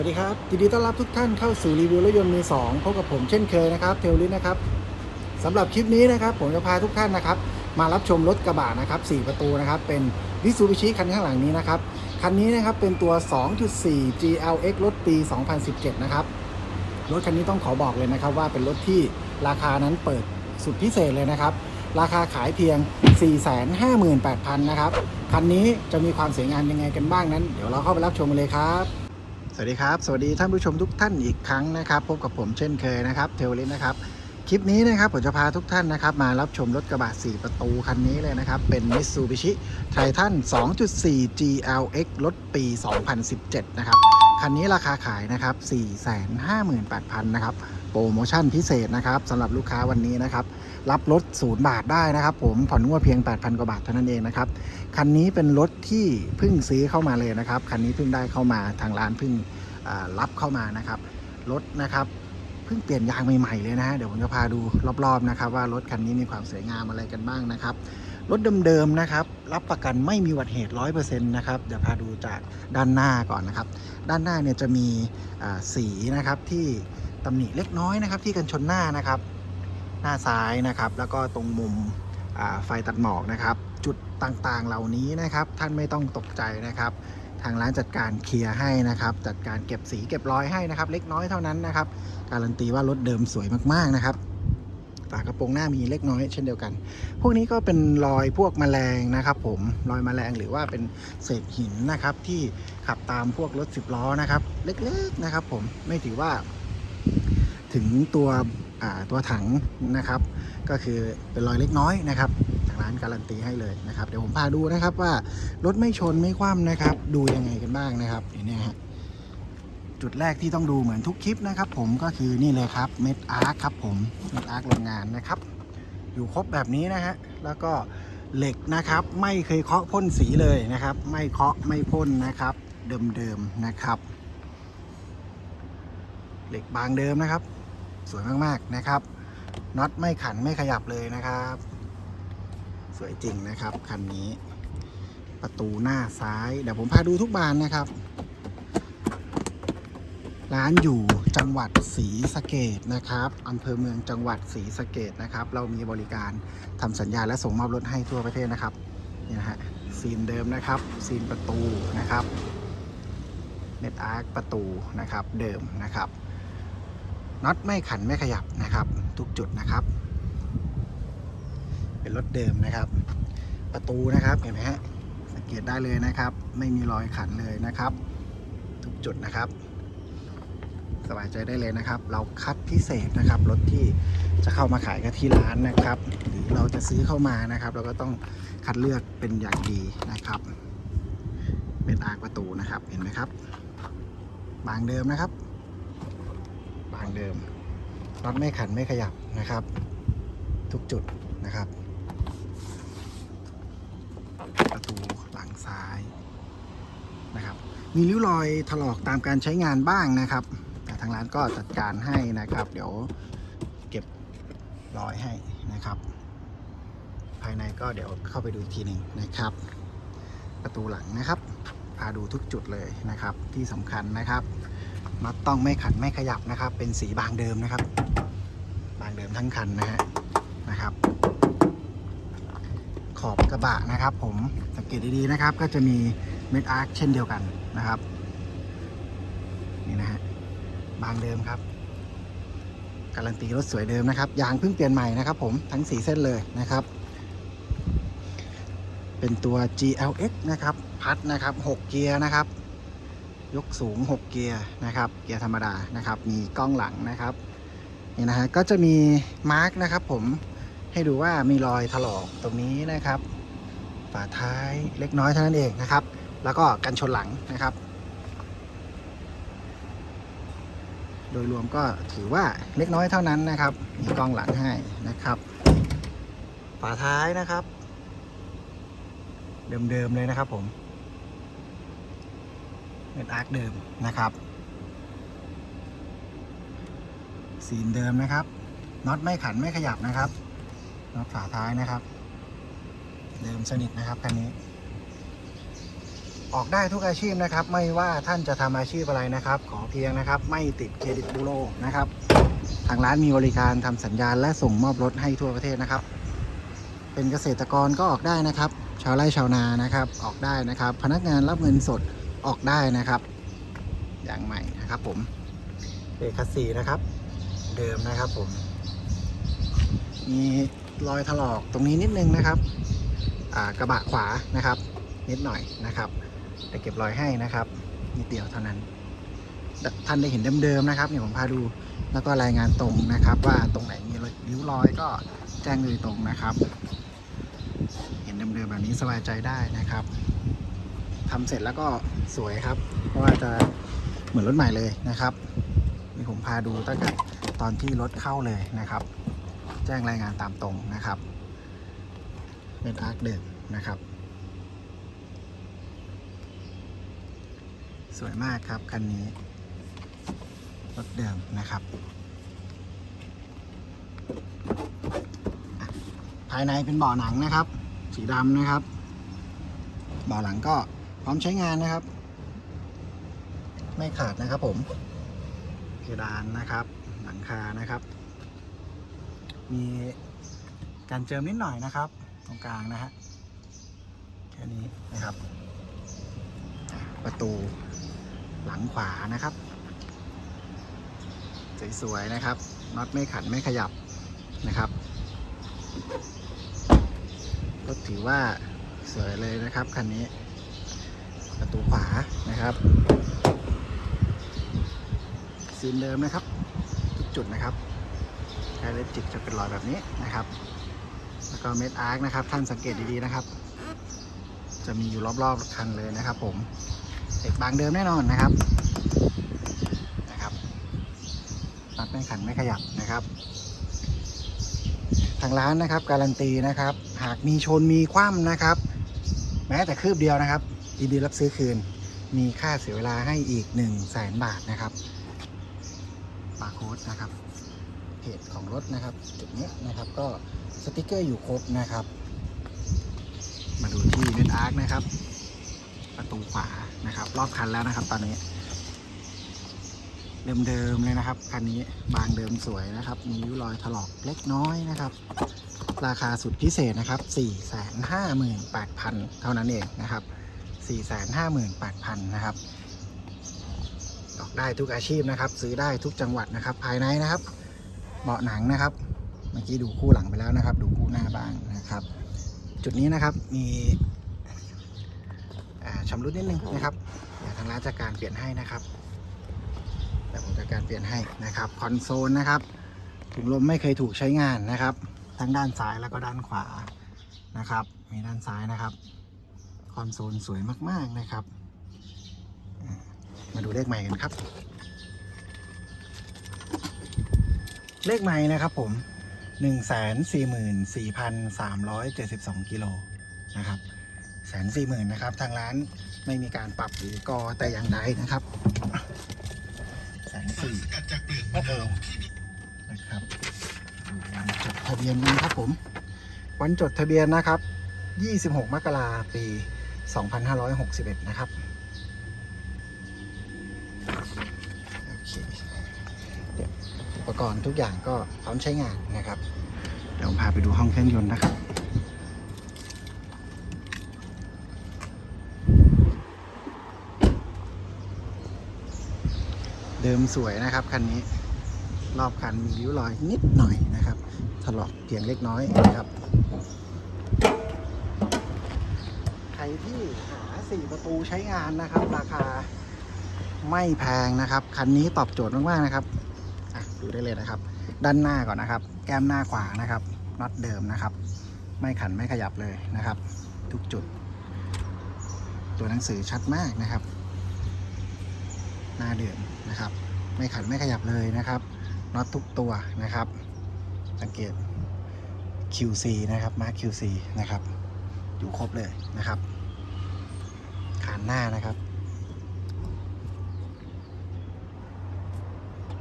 สวัสดีครับยินดีต้อนรับทุกท่านเข้าสู่รีวิวรถยนต์มือสองพบกับผมเช่นเคยนะครับเทลลิสนะครับสำหรับคลิปนี้นะครับ ผมจะพาทุกท่านนะครับ มารับชมรถกระบะนะครับ4ประตูนะครับ เป็นวิซูบิชิคันข้างหลังนี้นะครับ คันนี้นะครับเป็นตัว 2.4 GLX รถปี 2017 นะครับ รถคันนี้ต้องขอบอกเลยนะครับ ว่าเป็นรถที่ราคานั้นเปิดสุดพิเศษเลยนะครับ ราคาขายเพียง 458,000 นะครับ คันนี้จะมีความสวยงามยังไงกันบ้างนั้น เดี๋ยวเราเข้าไปรับชมกันเลยครับ สวัสดีครับ สวัสดีท่านผู้ชมทุกท่านอีกครั้งนะครับ พบกับผมเช่นเคยนะครับเทลลินนะครับ คลิปนี้นะครับผมจะพาทุกท่านนะครับ มารับชมรถกระบะ 4 ประตูคันนี้เลยนะครับ เป็น Mitsubishi Triton 2.4 GLX รถปี 2017 นะครับ คันนี้ราคาขายนะครับ 458,000 นะครับ โปรโมชั่นพิเศษนะครับสำหรับลูกค้าวันนี้นะครับ รับรถศูนย์บาทได้นะครับ ผมผ่อนงวดเพียง 8,000 กว่าบาทเท่านั้นเองนะครับ คันนี้เป็นรถที่เพิ่งซื้อเข้ามาเลยนะครับ คันนี้เพิ่งได้เข้ามาทางร้านเพิ่ง รับเข้ามานะครับรถนะครับเพิ่งเปลี่ยนยางใหม่ๆเลยนะฮะเดี๋ยวผมจะพาดูรอบๆนะครับว่ารถคันนี้มีความสวยงามอะไรกันบ้างนะครับรถเดิมๆนะครับรับประกันไม่มีอุบัตเหตุ 100%นะครับเดี๋ยวพาดูจากด้านหน้าก่อนนะครับ ด้านหน้าเนี่ยจะมีสีนะครับที่ตำหนิเล็กน้อยนะครับ ที่กันชนหน้านะครับ หน้าซ้ายนะครับ แล้วก็ตรงมุมไฟตัดหมอกนะครับ จุดต่างๆเหล่านี้นะครับ ท่านไม่ต้องตกใจนะครับ ทางร้านจัดการเคลียร์ให้นะครับ จัดการเก็บสีเก็บรอยให้นะครับ เล็กน้อยเท่านั้นนะครับ การันตีว่ารถเดิมสวยมากๆนะครับฝากระโปรงหน้ามีเล็กน้อยเช่นเดียวกัน พวกนี้ก็เป็นรอยพวกแมลงนะครับ ผมรอยแมลงหรือว่าเป็นเศษหินนะครับ ที่ขับตามพวกรถสิบล้อนะครับ เล็กๆนะครับ ผมไม่ถือว่า ถึงตัวตัวถังนะครับ ก็คือเป็นรอยเล็กน้อยนะครับ ร้านการันตีให้เลยนะครับ เดี๋ยวผมพาดูนะครับว่ารถไม่ชนไม่คว่ำนะครับ ดูยังไงกันบ้างนะครับเนี่ยฮะจุดแรกที่ต้องดูเหมือนทุกคลิปนะครับ ผมก็คือนี่เลยครับเม็ดอาร์คครับผมเม็ดอาร์คโรงงานนะครับ อยู่ครบแบบนี้นะฮะแล้วก็เหล็กนะครับ ไม่เคยเคาะพ่นสีเลยนะครับ ไม่เคาะไม่พ่นนะครับ เดิมๆนะครับ เหล็กบางเดิมนะครับ สวยมากๆนะครับน็อตไม่ขันไม่ขยับเลยนะครับ สวยจริงนะครับ คันนี้ ประตูหน้าซ้าย เดี๋ยวผมพาดูทุกบานนะครับ ร้านอยู่จังหวัดศรีสะเกดนะครับอำเภอเมืองจังหวัดศรีสะเกดนะครับ เรามีบริการทำสัญญาและส่งมอบรถให้ทั่วประเทศนะครับนี่นะฮะซีนเดิมนะครับซีนประตูนะครับเน็ตอาร์คประตูนะครับเดิมนะครับน็อตไม่ขันไม่ขยับนะครับ ทุกจุดนะครับ เป็นรถเดิมนะครับ ประตูนะครับเห็นไหมฮะสังเกตได้เลยนะครับ ไม่มีรอยขันเลยนะครับ ทุกจุดนะครับ สบายใจได้เลยนะครับ เราคัดพิเศษนะครับรถที่จะเข้ามาขายกันที่ร้านนะครับ หรือเราจะซื้อเข้ามานะครับ เราก็ต้องคัดเลือกเป็นอย่างดีนะครับ เป็นอาร์ประตูนะครับเห็นไหมครับ บางเดิมนะครับ บางเดิมน็อตไม่ขันไม่ขยับนะครับ ทุกจุดนะครับ ประตูหลัง ซ้ายนะครับ มีริ้วรอยถลอกตามการใช้งานบ้างนะครับ แต่ทางร้านก็จัดการให้นะครับ เดี๋ยวเก็บรอยให้นะครับ ภายในก็เดี๋ยวเข้าไปดูอีกทีหนึ่งนะครับ ประตูหลังนะครับพาดูทุกจุดเลยนะครับ ที่สำคัญนะครับน็อตต้องไม่ขันไม่ขยับนะครับ เป็นสีบางเดิมนะครับ บางเดิมทั้งคันนะฮะนะครับ ขอบกระบะนะครับ ผมสังเกตดีๆนะครับ ก็จะมีเม็ดอาร์คเช่นเดียวกันนะครับนี่นะฮะบางเดิมครับ การันตีรถสวยเดิมนะครับยางเพิ่งเปลี่ยนใหม่นะครับ ผมทั้งสีเส้นเลยนะครับ เป็นตัว GLX นะครับ พัดนะครับ6เกียร์นะครับ ยกสูง 6 เกียร์นะครับ เกียร์ธรรมดานะครับ มีกล้องหลังนะครับนี่นะฮะก็จะมีมาร์กนะครับ ผม ให้ดูว่ามีรอยถลอกตรงนี้นะครับ ฝาท้ายเล็กน้อยเท่านั้นเองนะครับ แล้วก็กันชนหลังนะครับ โดยรวมก็ถือว่าเล็กน้อยเท่านั้นนะครับ มีกล้องหลังให้นะครับ ฝาท้ายนะครับ เดิมๆเลยนะครับผมเป็นอาร์คเดิมนะครับซีนเดิมนะครับน็อตไม่ขันไม่ขยับนะครับ น็อตฝาท้ายนะครับ เดิมสนิทนะครับคันนี้ ออกได้ทุกอาชีพนะครับ ไม่ว่าท่านจะทำอาชีพอะไรนะครับ ขอเพียงนะครับ ไม่ติดเครดิตบูโรนะครับ ทางร้านมีบริการทำสัญญาณและส่งมอบรถให้ทั่วประเทศนะครับ เป็นเกษตรกรก็ออกได้นะครับ ชาวไร่ชาวนานะครับ ออกได้นะครับ พนักงานรับเงินสดออกได้นะครับอย่างใหม่นะครับผมเบรกคัสซีนะครับ เดิมนะครับผมมี รอยถลอกตรงนี้นิดนึงนะครับกระบะขวานะครับ นิดหน่อยนะครับแต่เก็บรอยให้นะครับนิดเดียวเท่านั้น ท่านได้เห็นเดิมๆนะครับเนี่ยผมพาดูแล้วก็รายงานตรงนะครับ ว่าตรงไหนมีริ้วรอยก็แจ้งโดยตรงนะครับ เห็นเดิมๆแบบนี้สบายใจได้นะครับทำเสร็จแล้วก็สวยครับ เพราะว่าจะเหมือนรถใหม่เลยนะครับนี่ผมพาดูตั้งแต่ตอนที่รถเข้าเลยนะครับ แจ้งรายงานตามตรงนะครับ เป็นอาร์คเดิมนะครับ สวยมากครับคันนี้รถเดิมนะครับ ภายในเป็นเบาะหนังนะครับ สีดำนะครับเบาะหลังก็พร้อมใช้งานนะครับ ไม่ขาดนะครับผมเพดานนะครับ หลังคานะครับ มีการเจิมนิดหน่อยนะครับ ตรงกลางนะฮะแค่นี้นะครับ ประตูหลังขวานะครับ สวยๆนะครับน็อตไม่ขันไม่ขยับนะครับก็ถือว่าสวยเลยนะครับคันนี้ ประตูขวานะครับซีนเดิมนะครับ ทุกจุดนะครับ ไฮเลจิกจะเป็นรอยแบบนี้นะครับ แล้วก็เม็ดอาร์คนะครับ ท่านสังเกตดีๆนะครับ จะมีอยู่รอบๆคันเลยนะครับ ผมเด็กบางเดิมแน่นอนนะครับนะครับตัดไม่ขันไม่ขยับนะครับ ทางร้านนะครับ การันตีนะครับ หากมีชนมีคว่ำนะครับ แม้แต่คืบเดียวนะครับยินดีรับซื้อคืน มีค่าเสียเวลาให้อีก1 0 0 0 0แสนบาทนะครับบาร์โค้ดนะครับ จของรถนะครับ จุดนี้นะครับ ก็สติกเกอร์อยู่ครบนะครับ มาดูที่เบนอาร์คนะครับ ประตูขวานะครับ รอบคันแล้วนะครับ ตอนนี้ เดิมๆเลยนะครับคันนี้บางเดิมสวยนะครับ มีริ้วรอยถลอกเล็กน้อยนะครับ ราคาสุดพิเศษนะครับ 458,000 เท่านั้นเองนะครับ 458,000 นะครับออกได้ทุกอาชีพนะครับ ซื้อได้ทุกจังหวัดนะครับ ภายในนะครับ เบาะหนังนะครับ เมื่อกี้ดูคู่หลังไปแล้วนะครับ ดูคู่หน้าบ้างนะครับ จุดนี้นะครับมีอ่าชำรุดนิดนึงนะครับทางร้านจัดการเปลี่ยนให้นะครับแต่ผมจัดการเปลี่ยนให้นะครับคอนโซลนะครับถุงลมไม่เคยถูกใช้งานนะครับ ทั้งด้านซ้ายแล้วก็ด้านขวานะครับ มีด้านซ้ายนะครับ คอนโซลสวยมากๆนะครับ มาดูเลขใหม่กันครับ เลขใหม่นะครับผม 144,372 กิโลนะครับแสนสี่หมื่นนะครับ ทางร้านไม่มีการปรับหรือกอแต่อย่างใดนะครับแสนสี่โอ้โหนะครับวันจดทะเบียนกันครับผม วันจดทะเบียนนะครับ 26 มกราปี 2561 นะครับ โอเค เดี๋ยวอุ ปกรณ์ทุกอย่างก็พร้อมใช้งานนะครับ เดี๋ยวผมพาไปดูห้องเครื่องยนต์นะครับเดิมสวยนะครับคันนี้รอบคันมีริ้วรอยนิดหน่อยนะครับถลอกเพียงเล็กน้อยนะครับ ใครที่หา4ประตูใช้งานนะครับ ราคาไม่แพงนะครับ คันนี้ตอบโจทย์มากๆนะครับ ดูได้เลยนะครับ ด้านหน้าก่อนนะครับ แก้มหน้าขวานะครับน็อตเดิมนะครับ ไม่ขันไม่ขยับเลยนะครับ ทุกจุด ตัวหนังสือชัดมากนะครับ หน้าเดิมนะครับ ไม่ขันไม่ขยับเลยนะครับน็อตทุกตัวนะครับ สังเกต QC นะครับมา QC นะครับ อยู่ครบเลยนะครับขานหน้านะครับ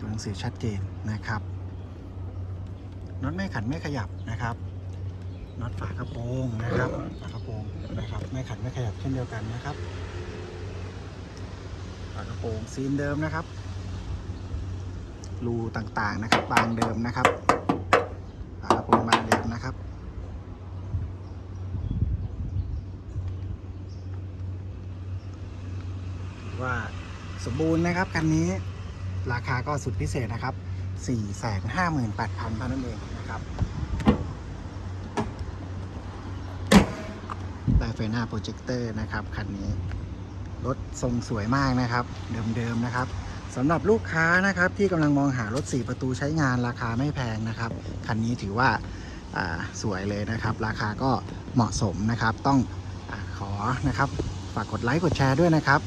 ตัวห นังสือชัดเจนนะครับน็อตไม่ขันไม่ขยับนะครับน็อตฝากระโปรงนะครับฝากระโปรงนะครับไม่ขันไม่ขยับเช่นเดียวกันนะครับฝากระโปรงซีนเดิมนะครับรูต่างๆนะครับบางเดิมนะครับฝากระโปรงบางเดิมนะครับว่าสมบูรณ์นะครับคันนี้ ราคาก็สุดพิเศษนะครับ 458,000เท่านั้นเองนะครับ ได้ไฟหน้าโปรเจคเตอร์นะครับคันนี้ รถทรงสวยมากนะครับ เดิมๆนะครับสำหรับลูกค้านะครับที่กำลังมองหารถ 4 ประตูใช้งานราคาไม่แพงนะครับ คันนี้ถือว่าาสวยเลยนะครับ ราคาก็เหมาะสมนะครับ ต้องอขอนะครับ ฝากกดไลค์กดแชร์ด้วยนะครับ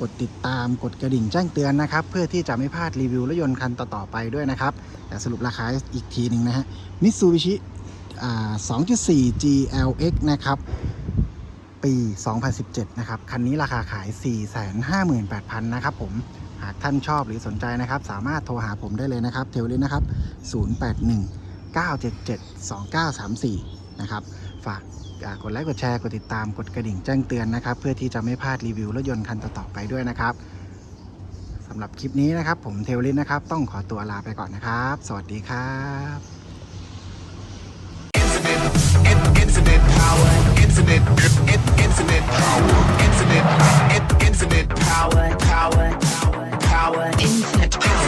กดติดตามกดกระดิ่งแจ้งเตือนนะครับ เพื่อที่จะไม่พลาดรีวิวรถยนต์คันต่อ ๆ ไปด้วยนะครับ แต่สรุปราคาอีกทีหนึ่งนะฮะมิตซูบิชิ2.4 GLX นะครับปี 2017 นะครับ คันนี้ราคาขาย 458,000 นะครับผม หากท่านชอบหรือสนใจนะครับ สามารถโทรหาผมได้เลยนะครับ เทลลินนะครับ 081 977 2934 นะครับ ฝาก กดไลค์กดแชร์กดติดตามกดกระดิ่งแจ้งเตือนนะครับ เพื่อที่จะไม่พลาดรีวิวรถยนต์คันต่อๆไปด้วยนะครับสำหรับคลิปนี้นะครับ ผมเทวลินนะครับ ต้องขอตัวลาไปก่อนนะครับ สวัสดีครับ